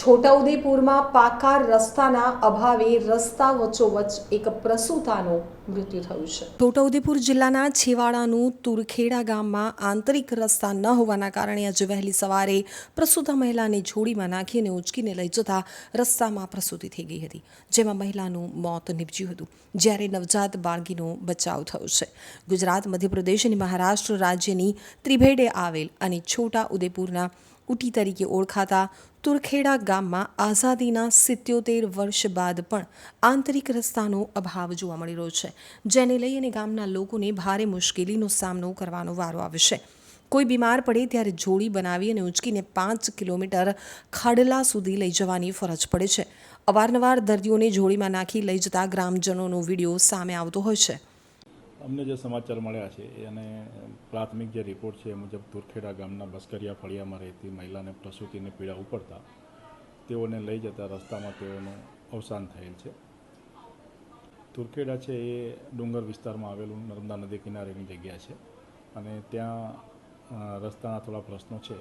છોટાઉદેપુરમાં પાકા રસ્તાના અભાવે રસ્તા વચ્ચોવચ્ચ એક પ્રસૂતાનું મૃત્યુ થયું છે. છોટાઉદેપુર જિલ્લાના છેવાડાનું તુરખેડા ગામમાં આંતરિક રસ્તા ન હોવાના કારણે આજે વહેલી સવારે પ્રસૂતા મહિલાને જોડીમાં નાખી અને ઉંચકીને લઈ જતા રસ્તામાં પ્રસૂતિ થઈ ગઈ હતી, જેમાં મહિલાનું મોત નીપજ્યું હતું, જ્યારે નવજાત બાળકીનો બચાવ થયો છે. ગુજરાત, મધ્યપ્રદેશ અને મહારાષ્ટ્ર રાજ્યની ત્રિભેડે આવેલ અને છોટા ઉદેપુરના ઉટી તરીકે ઓળખાતા તુરખેડા ગામમાં આઝાદીના સિત્યોતેર વર્ષ બાદ પણ આંતરિક રસ્તાનો અભાવ જોવા મળી રહ્યો છે, જેને લઈ અને ગામના લોકોને ભારે મુશ્કેલીનો સામનો કરવાનો વારો આવશે કોઈ બીમાર પડે ત્યારે જોડી બનાવી અને ઉંચકીને પાંચ કિલોમીટર ખાડલા સુધી લઈ જવાની ફરજ પડે છે. અવારનવાર દર્દીઓને જોડીમાં નાખી લઈ જતા ગ્રામજનોનો વીડિયો સામે આવતો હોય છે. અમને જે સમાચાર મળ્યા છે અને પ્રાથમિક જે રિપોર્ટ છે એ મુજબ તુરખેડા ગામના બસ્કરિયા ફળિયામાં રહેતી મહિલાને પ્રસૂતિની પીડા ઉપડતા તેઓને લઈ જતા રસ્તામાં તેઓનું અવસાન થયેલ છે. તુરખેડા છે એ ડુંગર વિસ્તારમાં આવેલું નર્મદા નદી કિનારેની જગ્યા છે અને ત્યાં રસ્તાના થોડા પ્રશ્નો છે,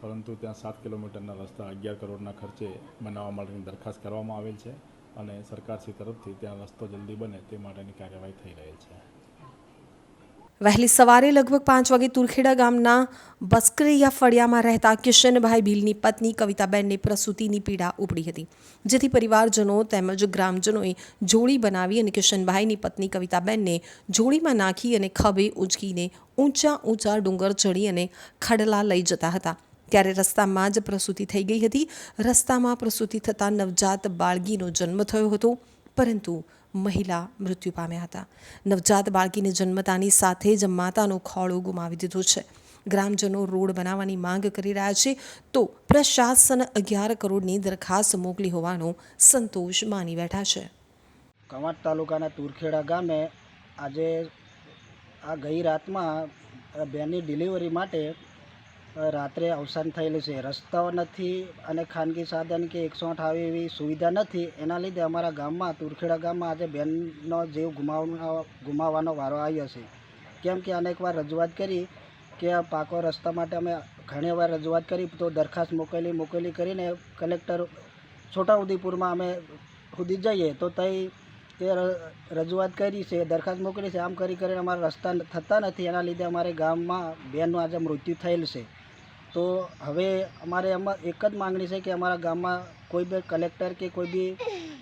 પરંતુ ત્યાં સાત કિલોમીટરના રસ્તા અગિયાર કરોડના ખર્ચે બનાવવા માટેની દરખાસ્ત કરવામાં આવેલ છે અને સરકારશ્રી તરફથી ત્યાં રસ્તો જલ્દી બને તે માટેની કાર્યવાહી થઈ રહેલ છે. વહેલી સવારે લગભગ પાંચ વાગે તુરખેડા ગામના બસ્કરૈયા ફળિયામાં રહેતા કિશનભાઈ ભીલની પત્ની કવિતાબેનને પ્રસૂતિની પીડા ઉપડી હતી. જેથી પરિવારજનો તેમજ ગ્રામજનોએ જોડી બનાવી અને કિશનભાઈની પત્ની કવિતાબેનને જોડીમાં નાખી અને ખભે ઉંચકીને ઊંચા ઊંચા ડુંગર ચડી અને ખડલા લઈ જતા હતા. ત્યારે રસ્તામાં જ પ્રસૂતિ થઈ ગઈ હતી. રસ્તામાં પ્રસૂતિ થતાં નવજાત બાળગીનો જન્મ થયો હતો. પરંતુ મહિલા મૃત્યુ પામ્યા હતા. નવજાત બાળકીને જન્મતાની સાથે જ માતાનો ખોળો ગુમાવી દીધો છે. ગ્રામજનો રોડ બનાવવાની માંગ કરી રહ્યા છે તો પ્રશાસન અગિયાર કરોડની દરખાસ્ત મોકલી હોવાનો સંતોષ માની બેઠા છે. કવાંટ તાલુકાના તુરખેડા ગામે આજે આ ગઈ રાતમાં બેનની ડિલિવરી માટે રાત્રે અવસાન થયેલું છે. રસ્તાઓ નથી અને ખાનગી સાધન કે એકસો આઠ આવી એવી સુવિધા નથી. એના લીધે અમારા ગામમાં, તુરખેડા ગામમાં આજે બેનનો જીવ ગુમાવવાનો ગુમાવવાનો વારો આવ્યો છે. કેમ કે અનેકવાર રજૂઆત કરી કે આ પાકો રસ્તા માટે અમે ઘણી વાર રજૂઆત કરી, તો દરખાસ્ત મોકલી મોકલી કરીને કલેક્ટર છોટાઉદેપુરમાં અમે સુધી જઈએ. તો તઈ તે રજૂઆત કરી છે, દરખાસ્ત મોકલી છે. આમ કરી કરીને અમારા રસ્તા થતા નથી. એના લીધે અમારે ગામમાં બેનનું આજે મૃત્યુ થયેલ છે. તો હવે અમારે એમાં એક જ માંગણી છે કે અમારા ગામમાં કોઈ બી કલેક્ટર કે કોઈ બી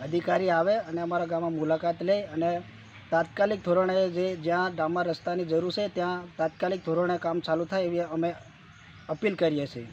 અધિકારી આવે અને અમારા ગામમાં મુલાકાત લે અને તાત્કાલિક ધોરણે જે જ્યાં ડામા રસ્તાની જરૂર છે ત્યાં તાત્કાલિક ધોરણે કામ ચાલુ થાય એવી અમે અપીલ કરીએ છીએ.